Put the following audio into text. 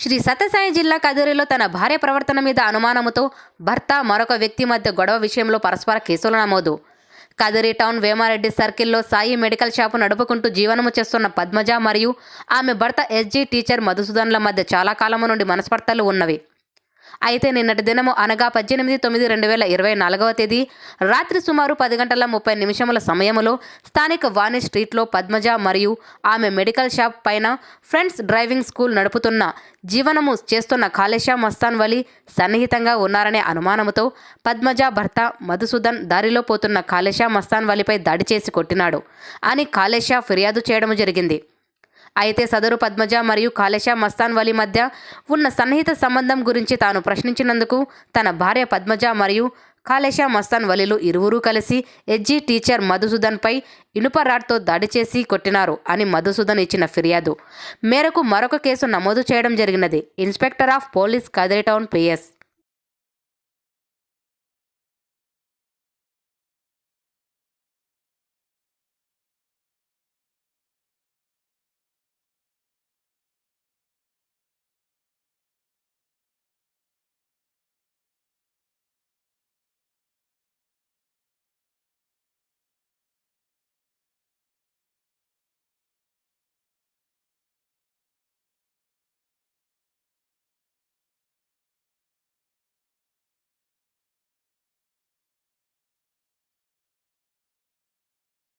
శ్రీ సత్యసాయి జిల్లా కదిరిలో తన భార్య ప్రవర్తన మీద అనుమానముతో భర్త మరొక వ్యక్తి మధ్య గొడవ విషయంలో పరస్పర కేసులు నమోదు. కదిరి టౌన్ వేమారెడ్డి సర్కిల్లో సాయి మెడికల్ షాపు నడుపుకుంటూ జీవనము చేస్తున్న పద్మజ మరియు ఆమె భర్త ఎస్జీ టీచర్ మధుసూదన్ల మధ్య చాలా కాలము నుండి మనస్పర్ధలు ఉన్నవి. అయితే నిన్నటి దినము అనగా పద్దెనిమిది తొమ్మిది రెండు వేల ఇరవై నాలుగవ తేదీ రాత్రి సుమారు పది గంటల ముప్పై నిమిషముల సమయంలో స్థానిక వాణి స్ట్రీట్లో పద్మజ మరియు ఆమె మెడికల్ షాప్ పైన ఫ్రెండ్స్ డ్రైవింగ్ స్కూల్ నడుపుతున్న జీవనము చేస్తున్న కాళేశా మస్తాన్ వలి సన్నిహితంగా ఉన్నారనే అనుమానముతో పద్మజ భర్త మధుసూదన్ దారిలో పోతున్న కాళేశా మస్తాన్ వలిపై దాడి చేసి కొట్టినాడు. అని కాళేశా ఫిర్యాదు చేయడం జరిగింది. అయితే సదరు పద్మజ మరియు కాళేశా మస్తాన్ వలి మధ్య ఉన్న సన్నిహిత సంబంధం గురించి తాను ప్రశ్నించినందుకు తన భార్య పద్మజ మరియు కాలేశ మస్తాన్ వలిలు ఇరువురూ కలిసి ఎడ్జీ టీచర్ మధుసూదన్పై ఇనుప రాడ్తో దాడి చేసి కొట్టినారు అని మధుసూదన్ ఇచ్చిన ఫిర్యాదు. మేరకు మరొక కేసు నమోదు చేయడం జరిగినది. Inspector of police Kadiri town P S